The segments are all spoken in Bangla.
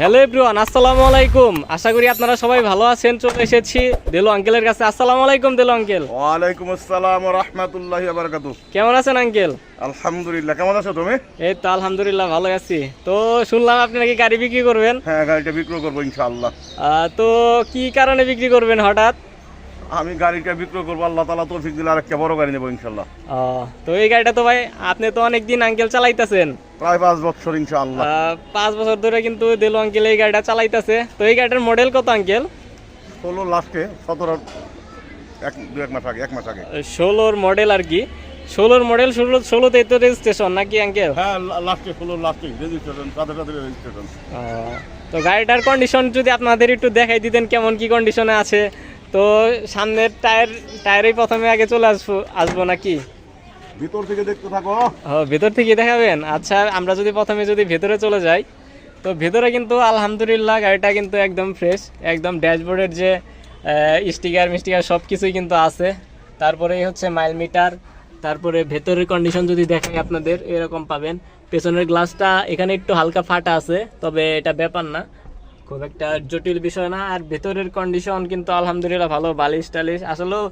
হ্যালো এভরিওয়ান আসসালামু আলাইকুম। আশা করি আপনারা সবাই ভালো আছেন চলে এসেছি দেলো আঙ্কেলের কাছে। আসসালামু আলাইকুম দেলো আঙ্কেল। ওয়ালাইকুম আসসালাম রহমতুল্লাহ বারকাতু কেমন আছেন আঙ্কেল? আলহামদুলিল্লাহ কেমন আছো তুমি? এই তো আলহামদুলিল্লাহ ভালো আছি। তো শুনলাম আপনি নাকি গাড়ি বিক্রি করবেন? হ্যাঁ গাড়িটা বিক্রয় করব ইনশাআল্লাহ। তো কি কারণে বিক্রি করবেন হঠাৎ? আমি গাড়িটা বিক্রয় করব আল্লাহ তালা তৌফিক দিলে আর একটা বড় গাড়ি নেব ইনশাআল্লাহ। তো এই গাড়িটা তো ভাই আপনি তো অনেক দিন আঙ্কেল চালাইতেছেন। প্রায় পাঁচ বছর ইনশাআল্লাহ। পাঁচ বছর ধরে কিন্তু দেলো আঙ্কেল এই গাড়িটা চালাইতেছে। তো এই গাড়িটার মডেল কত আঙ্কেল? ষোলো লাস্টে সতেরো এক দু এক মাস আগে এক মাস আগে। ষোলোর মডেল আর কি। ষোলোর মডেল ষোলো ষোলোতে তো রেজিস্ট্রেশন নাকি আঙ্কেল? হ্যাঁ লাস্টে ষোলো লাস্টে রেজিস্ট্রেশন সাথে সাথে রেজিস্ট্রেশন তো গাড়িটার কন্ডিশন যদি আপনাদের একটু দেখাই দিতেন কেমন কি কন্ডিশনে আছে। তো সামনের টায়ার টায়ারেই প্রথমে আগে চলে আসব আসব নাকি? ভিতর থেকে দেখতে থাকো। ভেতর থেকে দেখাবেন? আচ্ছা আমরা যদি প্রথমে যদি ভেতরে চলে যাই, তো ভেতরে কিন্তু আলহামদুলিল্লাহ গাড়িটা কিন্তু একদম ফ্রেশ একদম ড্যাশবোর্ডের যে স্টিকার মিস্টিকার সব কিছুই কিন্তু আছে। তারপরে হচ্ছে মাইল মিটার তারপরে ভেতরের কন্ডিশন যদি দেখাই আপনাদের, এরকম পাবেন। পেছনের গ্লাসটা এখানে একটু হালকা ফাটা আছে, তবে এটা ব্যাপার না। খুব একটা জটিল বিষয় না, আর ভেতরের কন্ডিশন কিন্তু আলহামদুলিল্লাহ ভালো, বালিশ টালিশ। আসলেও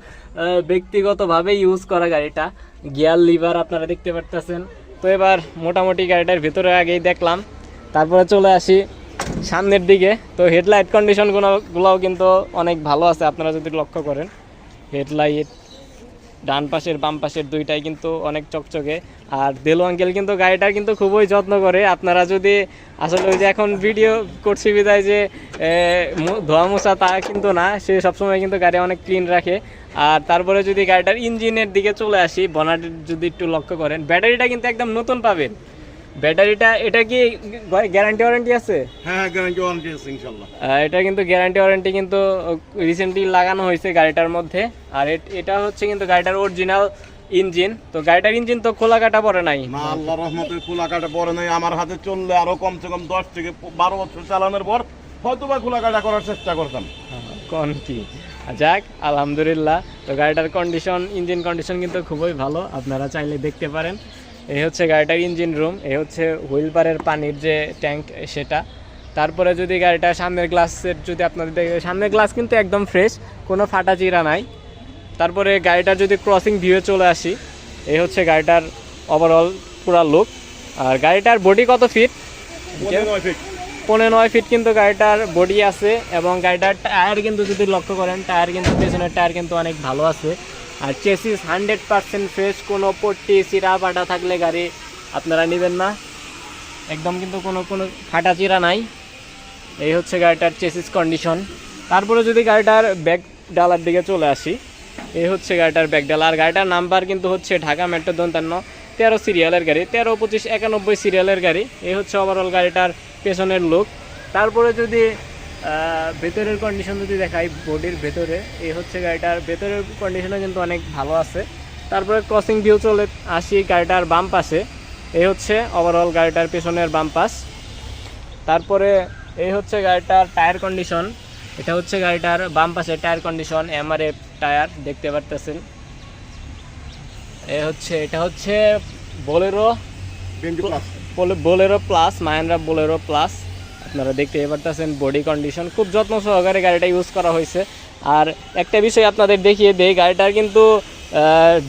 ব্যক্তিগতভাবে ইউজ করা গাড়িটা গিয়ার লিভার আপনারা দেখতে পারতেছেন। তো এবার মোটামুটি গাড়িটার ভেতরে আগেই দেখলাম। তারপরে চলে আসি সামনের দিকে। তো হেডলাইট কন্ডিশনগুলো গুলোও কিন্তু অনেক ভালো আছে, আপনারা যদি লক্ষ্য করেন। হেডলাইট ডান পাশের, বাম পাশের দুইটাই কিন্তু অনেক চকচকে। আর দেলো আঙ্কেল কিন্তু গাড়িটার কিন্তু খুবই যত্ন করে। আপনারা যদি আসলে ওই যে এখন ভিডিও করছি বিদায় যে ধোয়া মোছা তা কিন্তু না, সে সবসময় কিন্তু গাড়ি অনেক ক্লিন রাখে। আর তারপরে যদি গাড়িটার ইঞ্জিনের দিকে চলে আসি বনাটের যদি একটু লক্ষ্য করেন, ব্যাটারিটা কিন্তু একদম নতুন পাবেন। ব্যাটারিটা এটা কি গ্যারান্টি ওয়ারেন্টি আছে? হ্যাঁ গ্যারান্টি ওয়ারেন্টি আছে ইনশাআল্লাহ এটা কিন্তু গ্যারান্টি ওয়ারেন্টি কিন্তু রিসেন্টলি লাগানো হয়েছে গাড়িটার মধ্যে। আর এট- হচ্ছে কিন্তু গাড়িটার অরিজিনাল ইঞ্জিন তো গাড়িটার ইঞ্জিন তো খোলা কাটা পড়ে নাই। না আল্লাহ রহমতে খোলা কাটা পরে নাই। আমার হাতে চললে আরও কমসে কম দশ থেকে বারো বছর চালানোর পর হয়তো বা খোলা কাটা করার চেষ্টা করতাম। কোন কি? যাক আলহামদুলিল্লাহ। তো গাড়িটার কন্ডিশন ইঞ্জিন কন্ডিশন কিন্তু খুবই ভালো। আপনারা চাইলে দেখতে পারেন। এই হচ্ছে গাড়িটার ইঞ্জিন রুম এই হচ্ছে হুইল পারের পানির যে ট্যাঙ্ক সেটা। তারপরে যদি গাড়িটা সামনের গ্লাসের যদি আপনাদের দেখে সামনের গ্লাস কিন্তু একদম ফ্রেশ কোনো ফাটা চিরা নাই। তারপরে গাড়িটার যদি ক্রসিং ভিউয়ে চলে আসি এই হচ্ছে গাড়িটার ওভারঅল পুরা লুক আর গাড়িটার বডি কত ফিট পনেরো নয় ফিট কিন্তু গাড়িটার বডি আছে এবং গাড়িটার টায়ার কিন্তু যদি লক্ষ্য করেন টায়ার কিন্তু পেছনের টায়ার কিন্তু অনেক ভালো আছে। আর চেসিস হান্ড্রেড পার্সেন্ট ফ্রেশ, কোনো পট্টি, চিরা ফাটা থাকলে গাড়ি আপনারা নেবেন না। একদম কিন্তু কোনো কোনো ফাটা চিরা নাই। এই হচ্ছে গাড়িটার চেসিস কন্ডিশন তারপরে যদি গাড়িটার ব্যাক ডালার দিকে চলে আসি, এই হচ্ছে গাড়িটার ব্যাক ডালা। আর গাড়িটার নাম্বার কিন্তু হচ্ছে ঢাকা মেট্রো দন্তান্ন, তেরো সিরিয়ালের গাড়ি, তেরো পঁচিশ একানব্বই সিরিয়ালের গাড়ি। এই হচ্ছে ওভারঅল গাড়িটার পেছনের লুক তারপরে যদি ভেতরের কন্ডিশন যদি দেখাই বডির ভেতরে এই হচ্ছে গাড়িটার ভেতরের কন্ডিশনও কিন্তু অনেক ভালো আছে। তারপরে ক্রসিং ভিউ চলে আসি গাড়িটার বাম পাশে। এই হচ্ছে ওভারঅল গাড়িটার পেছনের বাম পাশ। তারপরে এই হচ্ছে গাড়িটার টায়ার কন্ডিশন এটা হচ্ছে গাড়িটার বাম পাশে টায়ার কন্ডিশন এমআরএফ টায়ার দেখতে পারতেছেন। এ হচ্ছে এটা হচ্ছে Bolero Bolero plus Mahindra Bolero plus আপনারা দেখতে পারতেছেন বডি কন্ডিশন খুব যত্ন সহকারে গাড়িটা ইউজ করা হয়েছে। আর একটা বিষয় আপনাদের দেখিয়ে দেই, গাড়িটার কিন্তু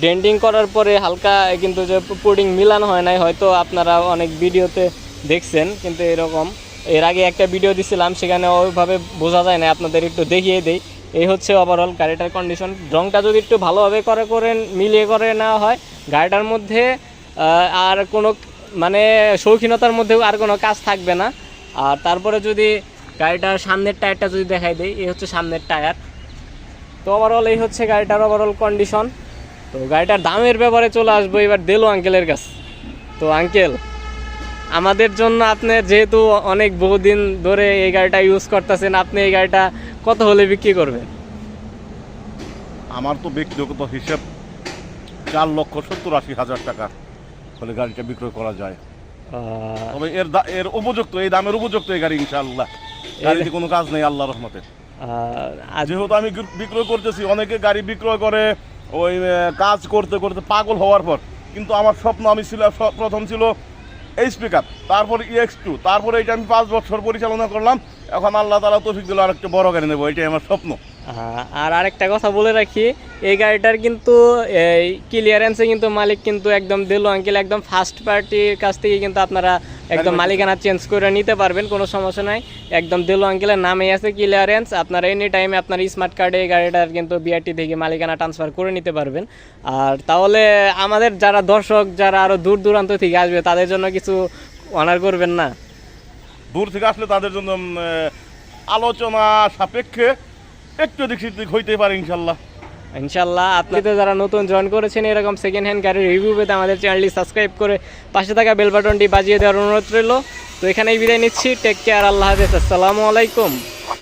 ডেন্টিং করার পরে হালকা কিন্তু যে পুডিং মিলানো হয় নাই, হয়তো আপনারা অনেক ভিডিওতে দেখছেন, কিন্তু এরকম। এর আগে একটা ভিডিও দিছিলাম, সেখানে ওইভাবে বোঝা যায় না আপনাদের একটু দেখিয়ে দেই। এই হচ্ছে ওভারঅল গাড়িটার কন্ডিশন রংটা যদি একটু ভালোভাবে করে করে মিলিয়ে করে নেওয়া হয়, গাড়িটার মধ্যে আর কোনো মানে শৌখিনতার মধ্যেও আর কোনো কাজ থাকবে না। আর তারপরে যদি গাড়িটার সামনের টায়ারটা যদি দেখাই দেয় এই হচ্ছে সামনের টায়ার। তো ওভারঅল এই হচ্ছে গাড়িটার ওভারঅল কন্ডিশন তো গাড়িটার দামের ব্যাপারে চলে আসব এবার দেলো আঙ্কেলের কাছে। তো আঙ্কেল, আমাদের জন্য আপনি যেহেতু অনেক বহুদিন ধরে এই গাড়িটা ইউজ করতেছেন, আপনি এই গাড়িটা কত হলে বিক্রি করবেন? আমার তো ব্যক্তিগত হিসেব চার লক্ষ সত্তর আশি হাজার টাকা হলে গাড়িটা বিক্রয় করা যায়। তবে এর এর উপযুক্ত এই দামের উপযুক্ত এই গাড়ি ইনশাআল্লাহ। গাড়িতে কোনো কাজ নেই আল্লাহ রহমতে। যেহেতু আমি বিক্রয় করতেছি অনেকে গাড়ি বিক্রয় করে ওই কাজ করতে করতে পাগল হওয়ার পর। কিন্তু আমার স্বপ্ন আমি ছিল প্রথম ছিল এইচ পিক আপ তারপর ইএক্স টু তারপরে এটা আমি পাঁচ বছর পরিচালনা করলাম। এখন আল্লাহ তালা তৌফিক দিল আর একটা বড় গাড়ি নেব এটাই আমার স্বপ্ন। আর আরেকটা কথা বলে রাখি এই গাড়িটার কিন্তু এই ক্লিয়ারেন্সে কিন্তু মালিক কিন্তু একদম দিল আঙ্কেল একদম ফার্স্ট পার্টির কাছ থেকে কিন্তু আপনারা একদম মালিকানা চেঞ্জ করে নিতে পারবেন কোনো সমস্যা নাই। একদম দিল আঙ্কেলের নামেই আছে ক্লিয়ারেন্স আপনারা এনি টাইমে আপনার স্মার্ট কার্ডে এই গাড়িটার কিন্তু বিআরটি থেকে মালিকানা ট্রান্সফার করে নিতে পারবেন। আর তাহলে আমাদের যারা দর্শক যারা আরও দূর দূরান্ত থেকে আসবে তাদের জন্য কিছু অনার করবেন না? দূর থেকে আসলে তাদের জন্য আলোচনা সাপেক্ষে একটু দিক দিক হইতে পারে ইনশাল্লাহ। ইনশাল্লাহ আপনি তো যারা নতুন জয়েন করেছেন এরকম সেকেন্ড হ্যান্ড গাড়ির রিভিউ পেতে আমাদের চ্যানেলটি সাবস্ক্রাইব করে পাশে থাকা বেল বাটনটি বাজিয়ে দেওয়ার অনুরোধ রইল। তো এখানেই বিদায় নিচ্ছি টেক কেয়ার আল্লাহ হাফেজ, আসসালামু আলাইকুম।